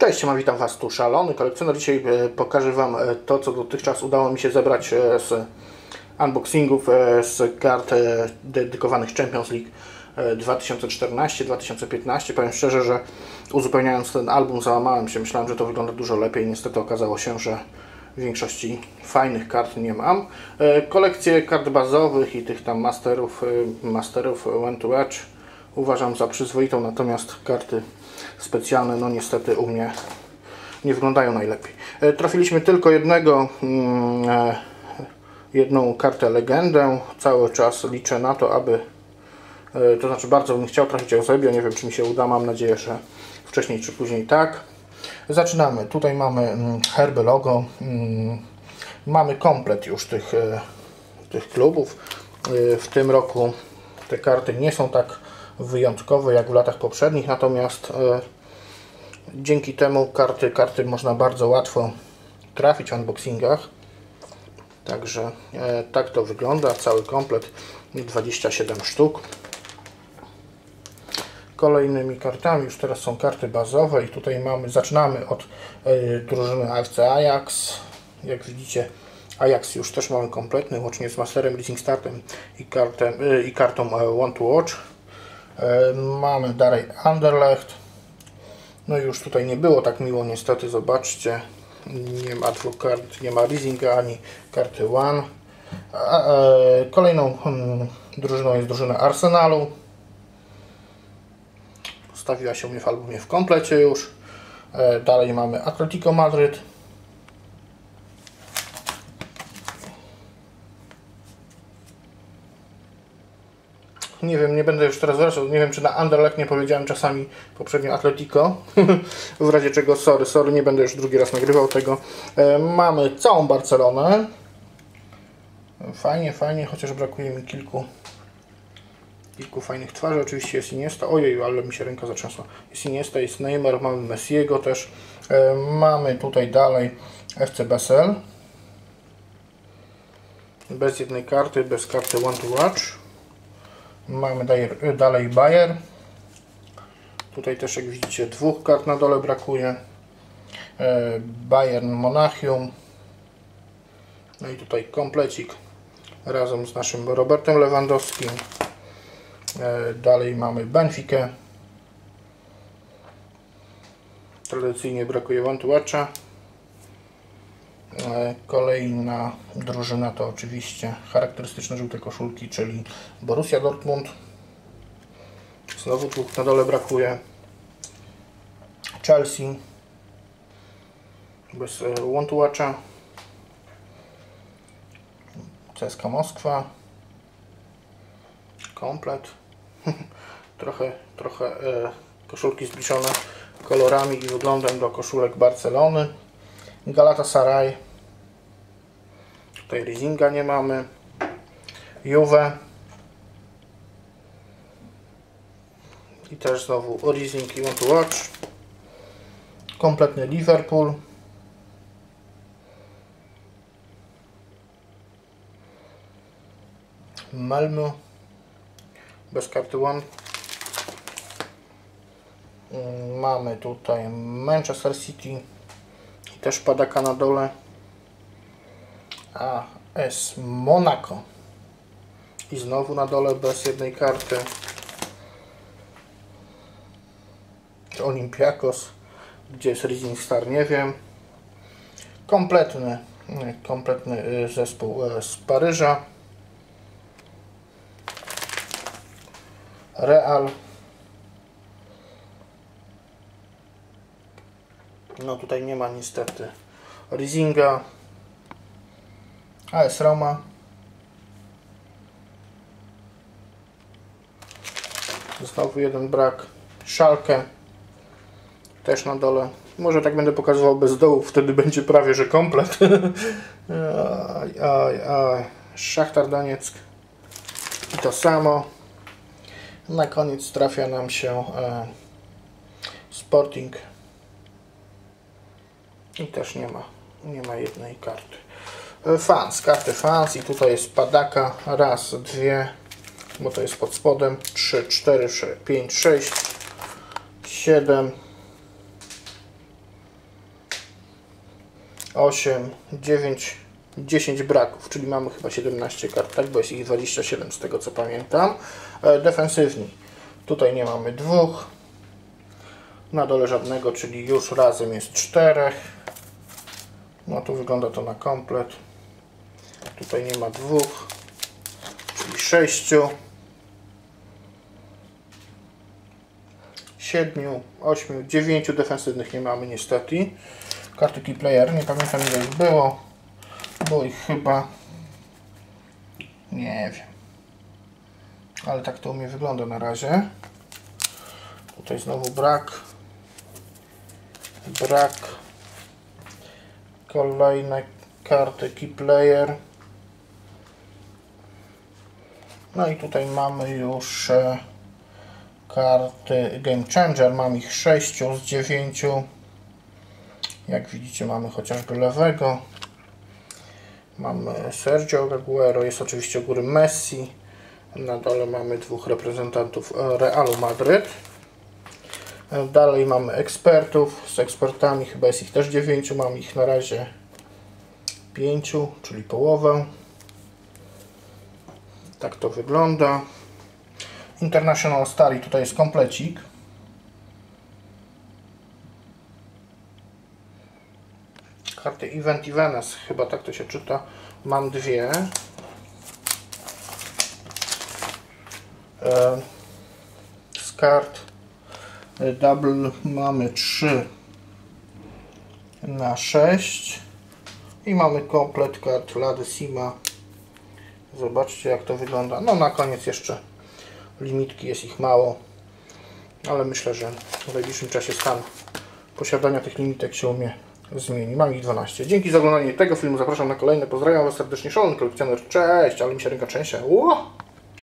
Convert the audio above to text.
Cześć, ma witam Was tu Szalony Kolekcjoner. Dzisiaj e, pokażę Wam e, to, co dotychczas udało mi się zebrać e, z unboxingów z kart dedykowanych Champions League 2014-2015. Powiem szczerze, że uzupełniając ten album załamałem się. Myślałem, że to wygląda dużo lepiej. Niestety okazało się, że większości fajnych kart nie mam. Kolekcję kart bazowych i tych tam masterów, masterów One to Edge uważam za przyzwoitą, natomiast karty specjalne, no niestety u mnie nie wyglądają najlepiej. E, trafiliśmy tylko jednego, mm, e, jedną kartę legendę. Cały czas liczę na to, aby, e, to znaczy bardzo bym chciał trafić Eusebio, nie wiem czy mi się uda, mam nadzieję, że wcześniej czy później tak. Zaczynamy. Tutaj mamy mm, herby logo. Mm, mamy komplet już tych, tych klubów. W tym roku te karty nie są tak wyjątkowe jak w latach poprzednich, natomiast e, dzięki temu karty, karty można bardzo łatwo trafić w unboxingach. Także e, tak to wygląda, cały komplet 27 sztuk. Kolejnymi kartami, już teraz są karty bazowe i tutaj mamy, zaczynamy od y, drużyny AFC Ajax. Jak widzicie Ajax już też mamy kompletny, łącznie z Masterem Racing Startem i, kartem, i kartą One to Watch. E, mamy dalej Anderlecht. No już tutaj nie było tak miło niestety, zobaczcie. Nie ma dwóch kart, nie ma leasinga ani karty One. E, kolejną hmm, drużyną jest drużyna Arsenalu. Postawiła się mnie w albumie w komplecie już. E, dalej mamy Atletico Madryt. Nie wiem, nie będę już teraz wracał. Nie wiem, czy na Anderlecht nie powiedziałem czasami poprzednio Atletico. w razie czego, sorry, sorry, nie będę już drugi raz nagrywał tego. E, mamy całą Barcelonę. Fajnie, fajnie, chociaż brakuje mi kilku kilku fajnych twarzy. Oczywiście jest Iniesta. Ojej, ale mi się ręka zatrzęsła. Jest Iniesta, jest Neymar, mamy Messiego też. E, mamy tutaj dalej FC Basel. Bez jednej karty, bez karty One to Watch. Mamy dalej Bayer. Tutaj też jak widzicie dwóch kart na dole brakuje. E, Bayern Monachium. No i tutaj komplecik razem z naszym Robertem Lewandowskim. E, dalej mamy Benfica. Tradycyjnie brakuje Wantłacza. E, kolejna drużyna to oczywiście charakterystyczne żółte koszulki, czyli Borussia Dortmund. Znowu dwóch na dole brakuje. Chelsea. Bez łątułacza. CSKA Moskwa. Komplet. trochę trochę e, koszulki zbliżone kolorami i wyglądem do koszulek Barcelony. Galatasaray. Tutaj Rizinga nie mamy. Juve. I też znowu Rising i to Watch. Kompletny Liverpool. Malmö. Bez karty One. Mamy tutaj Manchester City też padaka na dole. A S Monaco. I znowu na dole bez jednej karty. Olympiakos. Gdzie jest Rising Star nie wiem. Kompletny, kompletny y, zespół y, z Paryża. Real. No tutaj nie ma niestety Rizinga. AS Roma. Znowu jeden brak. Szalkę. Też na dole. Może tak będę pokazywał bez dołu, wtedy będzie prawie, że komplet. aj, aj, aj. Szachtar Donieck. I to samo. Na koniec trafia nam się e, Sporting i też nie ma, nie ma jednej karty. E, fans, karty fans i tutaj jest padaka. Raz, dwie, bo to jest pod spodem. Trzy, cztery, pięć, sześć, siedem, 8, 9, 10 braków, czyli mamy chyba 17 kart, tak, bo jest ich 27 z tego co pamiętam. E, defensywni. Tutaj nie mamy dwóch. Na dole żadnego, czyli już razem jest czterech. No tu wygląda to na komplet. Tutaj nie ma dwóch, czyli sześciu. siedmiu, ośmiu, dziewięciu defensywnych nie mamy niestety. Karty key player, nie pamiętam ile ich było. Było ich chyba nie wiem. Ale tak to u mnie wygląda na razie. Tutaj znowu brak. Brak. Kolejne karty key player. No i tutaj mamy już e, karty Game Changer. Mam ich 6 z 9. Jak widzicie mamy chociażby lewego. Mamy Sergio Aguero, jest oczywiście u góry Messi. Na dole mamy dwóch reprezentantów Realu Madryt. Dalej mamy ekspertów. Z ekspertami chyba jest ich też 9. Mam ich na razie 5, czyli połowę. Tak to wygląda. International Star i tutaj jest komplecik. Karty Event Events, chyba tak to się czyta. Mam dwie. E, z kart Double mamy 3 na 6 i mamy komplet kart Lady Sima. Zobaczcie jak to wygląda. No na koniec jeszcze limitki, jest ich mało, ale myślę, że w najbliższym czasie stan posiadania tych limitek się u mnie zmieni. Mam ich 12. Dzięki za oglądanie tego filmu. Zapraszam na kolejne. Pozdrawiam Was serdecznie. Szalony kolekcjoner. Cześć, ale mi się ręka trzęsie.